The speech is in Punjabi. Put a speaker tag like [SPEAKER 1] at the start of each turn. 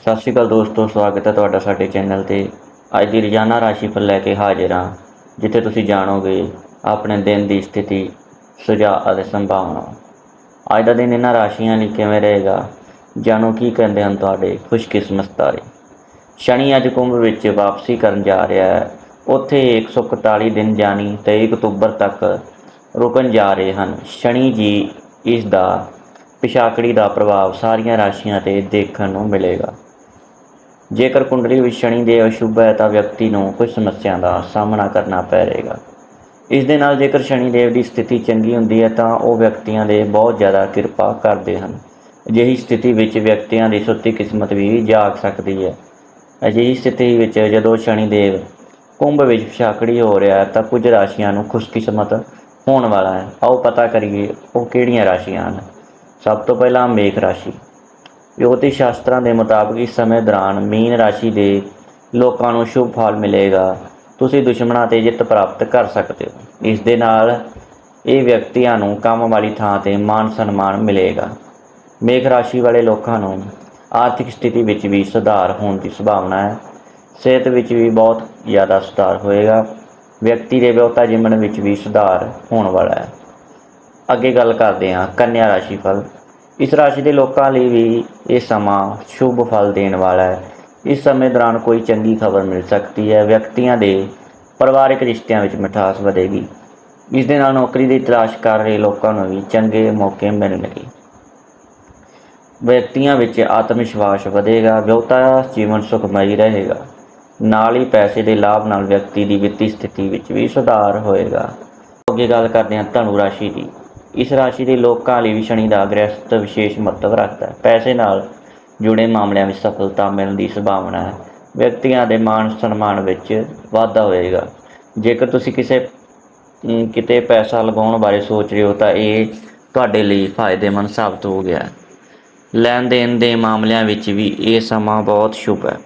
[SPEAKER 1] ਸਤਿ ਸ਼੍ਰੀ ਅਕਾਲ ਦੋਸਤੋ, ਸਵਾਗਤ ਹੈ ਤੁਹਾਡਾ ਸਾਡੇ ਚੈਨਲ ਤੇ। ਅੱਜ ਦੀ ਰੋਜ਼ਾਨਾ ਰਾਸ਼ੀਫਲ ਲੈ ਕੇ ਹਾਜ਼ਰ ਹਾਂ, ਜਿੱਥੇ ਤੁਸੀਂ ਜਾਣੋਗੇ ਆਪਣੇ ਦਿਨ ਦੀ ਸਥਿਤੀ, ਸੁਝਾਅ ਅਤੇ ਸੰਭਾਵਨਾ ਅੱਜ ਦਾ ਦਿਨ ਇਹਨਾਂ ਰਾਸ਼ੀਆਂ ਲਈ ਕਿਵੇਂ ਰਹੇਗਾ, ਜਾਣੋ ਕੀ ਕਹਿੰਦੇ ਹਨ ਤੁਹਾਡੇ ਖੁਸ਼ਕਿਸਮਤ ਤਾਰੇ। ਸ਼ਨੀ ਅੱਜ ਕੁੰਭ ਵਿੱਚ ਵਾਪਸੀ ਕਰਨ ਜਾ ਰਿਹਾ ਹੈ। ਉੱਥੇ 141 ਦਿਨ ਜਾਣੀ 23 ਅਕਤੂਬਰ ਤੱਕ ਰੁਕਣ ਜਾ ਰਹੇ ਹਨ। ਸ਼ਨੀ ਜੀ ਇਸ ਦਾ ਪਿਛਾਕੜੀ ਦਾ ਪ੍ਰਭਾਵ ਸਾਰੀਆਂ ਰਾਸ਼ੀਆਂ ਤੇ ਦੇਖਣ ਨੂੰ ਮਿਲੇਗਾ। ਜੇਕਰ ਕੁੰਡਲੀ ਵਿੱਚ ਸ਼ਨੀ ਦੇ ਅਸ਼ੁਭ ਹੈ ਤਾਂ ਵਿਅਕਤੀ ਨੂੰ ਕੁਝ ਸਮੱਸਿਆ ਦਾ ਸਾਹਮਣਾ ਕਰਨਾ ਪਵੇਗਾ ਇਸ ਦੇ ਨਾਲ ਜੇਕਰ ਸ਼ਨੀ ਦੇਵ ਦੀ ਸਥਿਤੀ ਚੰਗੀ ਹੁੰਦੀ ਹੈ ਤਾਂ ਉਹ ਵਿਅਕਤੀਆਂ ਦੇ ਬਹੁਤ ਜ਼ਿਆਦਾ ਕਿਰਪਾ ਕਰਦੇ ਹਨ। ਅਜਿਹੀ ਸਥਿਤੀ ਵਿੱਚ ਵਿਅਕਤੀਆਂ ਦੀ ਸੁੱਤੀ ਕਿਸਮਤ ਵੀ ਜਾਗ ਸਕਦੀ ਹੈ। ਅਜਿਹੀ ਸਥਿਤੀ ਵਿੱਚ ਜਦੋਂ ਸ਼ਨੀ ਦੇਵ ਕੁੰਭ ਵਿੱਚ ਛਾਕੜੀ ਹੋ ਰਿਹਾ ਹੈ ਤਾਂ ਕੁਝ ਰਾਸ਼ੀਆਂ ਨੂੰ ਖੁਸ਼ਕਿਸਮਤ ਹੋਣ ਵਾਲਾ ਹੈ। ਆਓ ਪਤਾ ਕਰੀਏ ਉਹ ਕਿਹੜੀਆਂ ਰਾਸ਼ੀਆਂ ਹਨ। ਸਭ ਤੋਂ ਪਹਿਲਾਂ ਮੇਖ ਰਾਸ਼ੀ। ਜੋਤਿਸ਼ ਸ਼ਾਸਤਰਾਂ ਦੇ ਮੁਤਾਬਕ ਇਸ ਸਮੇਂ ਦੌਰਾਨ ਮੀਨ ਰਾਸ਼ੀ ਦੇ ਲੋਕਾਂ ਨੂੰ ਸ਼ੁਭ ਫਲ ਮਿਲੇਗਾ। ਤੁਸੀਂ ਦੁਸ਼ਮਣਾਂ ਤੇ ਜਿੱਤ ਪ੍ਰਾਪਤ ਕਰ ਸਕਦੇ ਹੋ। ਇਸ ਦੇ ਨਾਲ ਇਹ ਵਿਅਕਤੀਆਂ ਨੂੰ ਕੰਮ ਵਾਲੀ ਥਾਂ ਤੇ ਮਾਨ ਸਨਮਾਨ ਮਿਲੇਗਾ। ਮੇਖ ਰਾਸ਼ੀ ਵਾਲੇ ਲੋਕਾਂ ਨੂੰ ਆਰਥਿਕ ਸਥਿਤੀ ਵਿੱਚ ਵੀ ਸੁਧਾਰ ਹੋਣ ਦੀ ਸੰਭਾਵਨਾ ਹੈ। ਸਿਹਤ ਵਿੱਚ ਵੀ ਬਹੁਤ ਜ਼ਿਆਦਾ ਸੁਧਾਰ ਹੋਏਗਾ। ਵਿਅਕਤੀ ਦੇ ਵਿਆਹਤਾ ਜੀਵਨ ਵਿੱਚ ਵੀ ਸੁਧਾਰ ਹੋਣ ਵਾਲਾ ਹੈ। ਅੱਗੇ ਗੱਲ ਕਰਦੇ ਹਾਂ, ਕੰਨਿਆ ਰਾਸ਼ੀ ਫਲ। ਇਸ ਰਾਸ਼ੀ ਦੇ ਲੋਕਾਂ ਲਈ ਵੀ ਇਹ ਸਮਾਂ ਸ਼ੁਭ ਫਲ ਦੇਣ ਵਾਲਾ ਹੈ। ਇਸ ਸਮੇਂ ਦੌਰਾਨ ਕੋਈ ਚੰਗੀ ਖਬਰ ਮਿਲ ਸਕਦੀ ਹੈ। ਵਿਅਕਤੀਆਂ ਦੇ ਪਰਿਵਾਰਕ ਰਿਸ਼ਤਿਆਂ ਵਿੱਚ ਮਿਠਾਸ ਵਧੇਗੀ। ਇਸ ਦੇ ਨਾਲ ਨੌਕਰੀ ਦੀ ਤਲਾਸ਼ ਕਰ ਰਹੇ ਲੋਕਾਂ ਨੂੰ ਵੀ ਚੰਗੇ ਮੌਕੇ ਮਿਲਣਗੇ। ਵਿਅਕਤੀਆਂ ਵਿੱਚ ਆਤਮ ਵਿਸ਼ਵਾਸ ਵਧੇਗਾ। ਵਿਆਹਤਾ ਜੀਵਨ ਸੁਖਮਈ ਰਹੇਗਾ। ਨਾਲ ਹੀ ਪੈਸੇ ਦੇ ਲਾਭ ਨਾਲ ਵਿਅਕਤੀ ਦੀ ਵਿੱਤੀ ਸਥਿਤੀ ਵਿੱਚ ਵੀ ਸੁਧਾਰ ਹੋਏਗਾ। ਅੱਗੇ ਗੱਲ ਕਰਦੇ ਹਾਂ ਧਨੂ ਰਾਸ਼ੀ ਦੀ। ਇਸ ਰਾਸ਼ੀ ਦੇ ਲੋਕਾਂ ਲਈ ਵੀ ਸ਼ਨੀ ਦਾ ਗ੍ਰਹਿਸਥ ਵਿਸ਼ੇਸ਼ ਮਹੱਤਵ ਰੱਖਦਾ ਹੈ। ਪੈਸੇ ਨਾਲ ਜੁੜੇ ਮਾਮਲਿਆਂ ਵਿੱਚ ਸਫਲਤਾ ਮਿਲਣ ਦੀ ਸੰਭਾਵਨਾ ਹੈ। ਵਿਅਕਤੀਆਂ ਦੇ ਮਾਣ ਸਨਮਾਨ ਵਿੱਚ ਵਾਧਾ ਹੋਏਗਾ। ਜੇਕਰ ਤੁਸੀਂ ਕਿਸੇ ਕਿਤੇ ਪੈਸਾ ਲਗਾਉਣ ਬਾਰੇ ਸੋਚ ਰਹੇ ਹੋ ਤਾਂ ਇਹ ਤੁਹਾਡੇ ਲਈ ਫਾਇਦੇਮੰਦ ਸਾਬਤ ਹੋ ਗਿਆ ਹੈ। ਲੈਣ ਦੇਣ ਦੇ ਮਾਮਲਿਆਂ ਵਿੱਚ ਵੀ ਇਹ ਸਮਾਂ ਬਹੁਤ ਸ਼ੁਭ ਹੈ।